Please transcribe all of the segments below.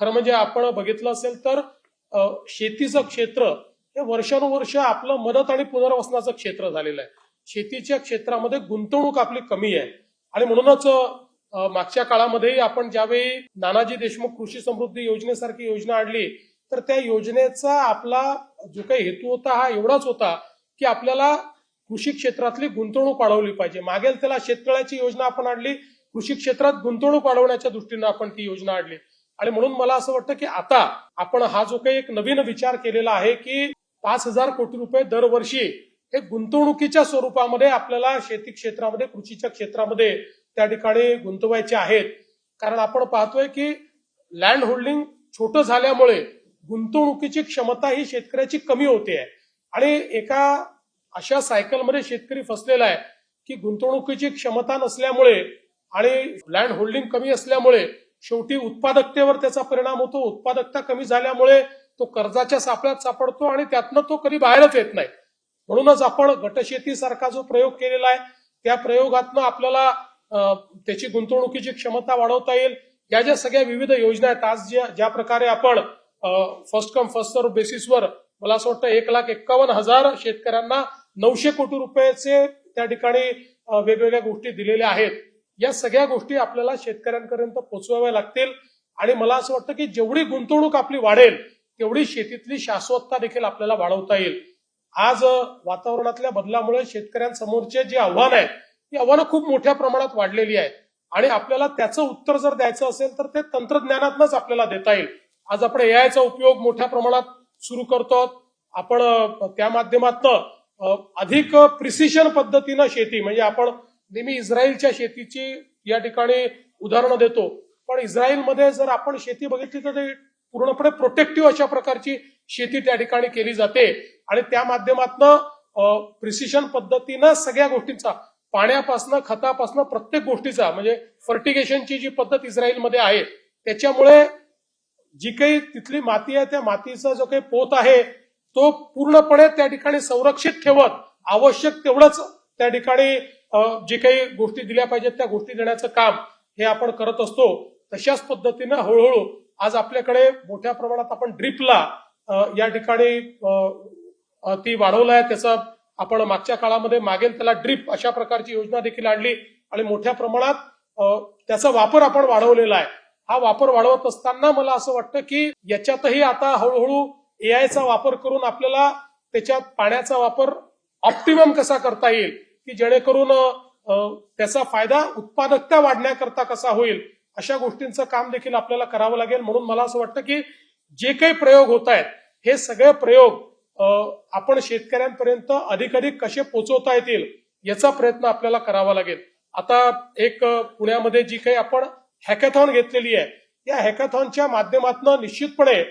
खरं म्हणजे आपण बघितलं असेल तर शेतीचं क्षेत्र हे वर्षानुवर्ष आपलं मदत आणि पुनर्वसनाचं क्षेत्र झालेलं आहे. शेतीच्या क्षेत्रामध्ये गुंतवणूक आपली कमी आहे. आणि म्हणूनच मागच्या काळामध्येही आपण ज्यावेळी नानाजी देशमुख कृषी समृद्धी योजनेसारखी योजना आणली तर त्या योजनेचा आपला जो काही हेतू होता हा एवढाच होता की आपल्याला कृषी क्षेत्रातली गुंतवणूक वाढवली पाहिजे. मागेल त्याला शेततळ्याची योजना आपण आणली कृषी क्षेत्रात गुंतवणूक वाढवण्याच्या दृष्टीनं आपण ती योजना आणली. आणि म्हणून मला असं वाटतं की आता आपण हा जो काही एक नवीन विचार केलेला आहे की पाच हजार कोटी रुपये दरवर्षी हे गुंतवणुकीच्या स्वरूपामध्ये आपल्याला शेती क्षेत्रामध्ये कृषीच्या क्षेत्रामध्ये त्या ठिकाणी गुंतवायचे आहेत. कारण आपण पाहतोय की लँड होल्डिंग छोटं झाल्यामुळे गुंतवणुकीची क्षमता ही शेतकऱ्याची कमी होते आहे. आणि एका अशा सायकलमध्ये शेतकरी फसलेला आहे की गुंतवणुकीची क्षमता नसल्यामुळे आणि लँड होल्डिंग कमी असल्यामुळे शेवटी उत्पादकतेवर त्याचा परिणाम होतो. उत्पादकता कमी झाल्यामुळे तो कर्जाच्या सापळ्यात सापडतो आणि त्यातनं तो कधी बाहेरच येत नाही. म्हणूनच आपण गटशेतीसारखा जो प्रयोग केलेला आहे त्या प्रयोगातनं आपल्याला त्याची गुंतवणुकीची क्षमता वाढवता येईल. या ज्या सगळ्या विविध योजना आहेत आज ज्या ज्या प्रकारे आपण फर्स्ट कम फर्स्ट सर्व बेसिसवर मला असं वाटतं एक लाख एक्कावन्न हजार शेतकऱ्यांना नऊशे कोटी रुपयाचे त्या ठिकाणी वेगवेगळ्या गोष्टी दिलेल्या आहेत. या सगळ्या गोष्टी आपल्याला शेतकऱ्यांपर्यंत पोचवाव्या लागतील. आणि मला असं वाटतं की जेवढी गुंतवणूक आपली वाढेल तेवढी शेतीतली शाश्वतता देखील आपल्याला वाढवता येईल. आज वातावरणातल्या बदलामुळे शेतकऱ्यांसमोरचे जे आव्हान आहेत ती आव्हानं खूप मोठ्या प्रमाणात वाढलेली आहेत. आणि आपल्याला त्याचं उत्तर जर द्यायचं असेल तर ते तंत्रज्ञानातनच आपल्याला देता येईल. आज आपण एआयचा उपयोग मोठ्या प्रमाणात सुरू करतो. आपण त्या माध्यमातनं अधिक प्रिसिशन पद्धतीनं शेती म्हणजे आपण नेहमी इस्रायलच्या शेतीची या ठिकाणी उदाहरणं देतो. पण इस्रायलमध्ये जर आपण शेती बघितली तर ते पूर्णपणे प्रोटेक्टिव्ह अशा प्रकारची शेती त्या ठिकाणी केली जाते. आणि त्या माध्यमातनं प्रिसिशन पद्धतीनं सगळ्या गोष्टींचा पाण्यापासनं खतापासनं प्रत्येक गोष्टीचा म्हणजे फर्टिगेशनची जी पद्धत इस्रायलमध्ये आहे त्याच्यामुळे जी काही तिथली माती आहे त्या मातीचा जो काही पोत आहे तो पूर्णपणे त्या ठिकाणी संरक्षित ठेवत आवश्यक तेवढंच त्या ठिकाणी जे काही गोष्टी दिल्या पाहिजेत त्या गोष्टी देण्याचं काम हे आपण करत असतो तशाच पद्धतीनं हळूहळू आज आपल्याकडे मोठ्या प्रमाणात आपण ड्रीपला या ठिकाणी ती वाढवलं आहे त्याचा आपण मागच्या काळामध्ये मागेल त्याला ड्रीप अशा प्रकारची योजना देखील आणली आणि मोठ्या प्रमाणात त्याचा वापर आपण वाढवलेला आहे. हा वापर वाढवत असताना मला असं वाटतं की याच्यातही आता हळूहळू एआयचा वापर करून आपल्याला त्याच्यात पाण्याचा वापर ऑप्टिमम कसा करता येईल की जेणेकरून त्याचा फायदा उत्पादकता वाढण्याकरता कसा होईल अशा गोष्टींचं काम देखील आपल्याला करावं लागेल. म्हणून मला असं वाटतं की जे काही प्रयोग होत आहेत हे सगळे प्रयोग आपण शेतकऱ्यांपर्यंत अधिक अधिक कसे पोहोचवता येतील याचा प्रयत्न आपल्याला करावा लागेल. आता एक पुण्यामध्ये जी काही आपण हॅकॅथॉन घेतलेली आहे या हॅकॅथॉनच्या माध्यमातून निश्चितपणे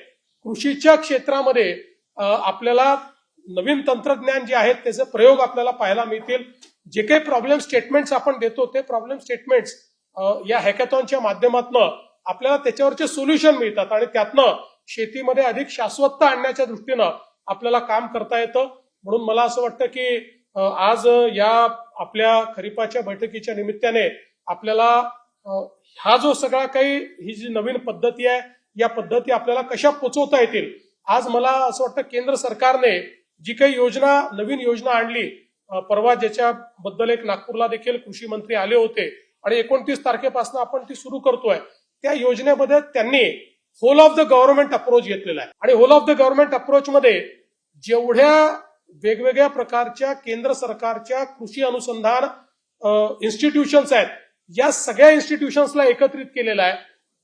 कृषीच्या क्षेत्रामध्ये आपल्याला नवीन तंत्रज्ञान जे आहेत त्याचे प्रयोग आपल्याला पाहायला मिळतील. जे काही प्रॉब्लेम स्टेटमेंट्स आपण देतो ते प्रॉब्लेम स्टेटमेंट्स या हॅकॅथॉनच्या माध्यमातून आपल्याला त्याच्यावरचे सोल्युशन मिळतात आणि त्यातनं शेतीमध्ये अधिक शाश्वतता आणण्याच्या दृष्टीनं आपल्याला काम करता येतं. म्हणून मला असं वाटतं की आज या आपल्या खरीपाच्या बैठकीच्या निमित्ताने आपल्याला हा जो सगळा काही ही जी नवीन पद्धती आहे या पद्धती आपल्याला कशा पोचवता येतील? आज मला असं वाटतं केंद्र सरकारने जी काही योजना नवीन योजना आणली परवा ज्याच्याबद्दल एक नागपूरला देखील कृषी मंत्री आले होते आणि एकोणतीस तारखेपासून आपण ती सुरू करतोय त्या योजनेमध्ये त्यांनी whole of the government approach घेतलेला आहे. आणि whole of the government approach मध्ये जेवढ्या वेगवेगळ्या प्रकारच्या केंद्र सरकारच्या कृषी अनुसंधान इन्स्टिट्यूशन्स आहेत या सगळ्या इन्स्टिट्यूशन्सला एकत्रित केलेलं आहे.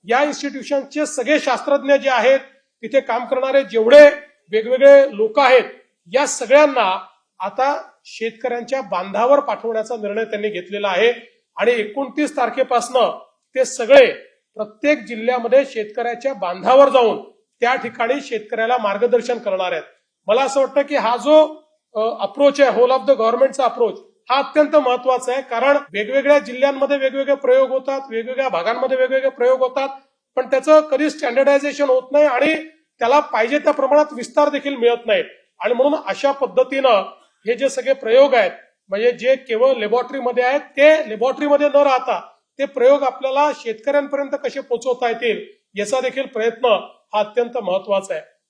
या इन्स्टिट्यूशनचे सगळे शास्त्रज्ञ जे आहेत तिथे काम करणारे जेवढे वेगवेगळे लोक आहेत या सगळ्यांना आता शेतकऱ्यांच्या बांधावर पाठवण्याचा निर्णय त्यांनी घेतलेला आहे. आणि एकोणतीस तारखेपासनं ते सगळे प्रत्येक जिल्ह्यामध्ये शेतकऱ्याच्या बांधावर जाऊन त्या ठिकाणी शेतकऱ्याला मार्गदर्शन करणार आहेत. मला असं वाटतं की हा जो अप्रोच आहे होल ऑफ द गव्हर्नमेंटचा अप्रोच हा अत्यंत महत्त्वाचा आहे. कारण वेगवेगळ्या जिल्ह्यांमध्ये वेगवेगळे प्रयोग होतात वेगवेगळ्या भागांमध्ये वेगवेगळे प्रयोग होतात. पण त्याचं कधी स्टँडर्डायझेशन होत नाही आणि त्याला पाहिजे त्या प्रमाणात विस्तार देखील मिळत नाही. आणि म्हणून अशा पद्धतीनं हे जे सगळे प्रयोग आहेत म्हणजे जे केवळ लॅबॉरेटरीमध्ये आहेत ते लॅबॉरेटरीमध्ये न राहता ते प्रयोग आपल्याला शेतकऱ्यांपर्यंत कसे पोहोचवता येतील याचा देखील प्रयत्न हा अत्यंत महत्त्वाचा आहे.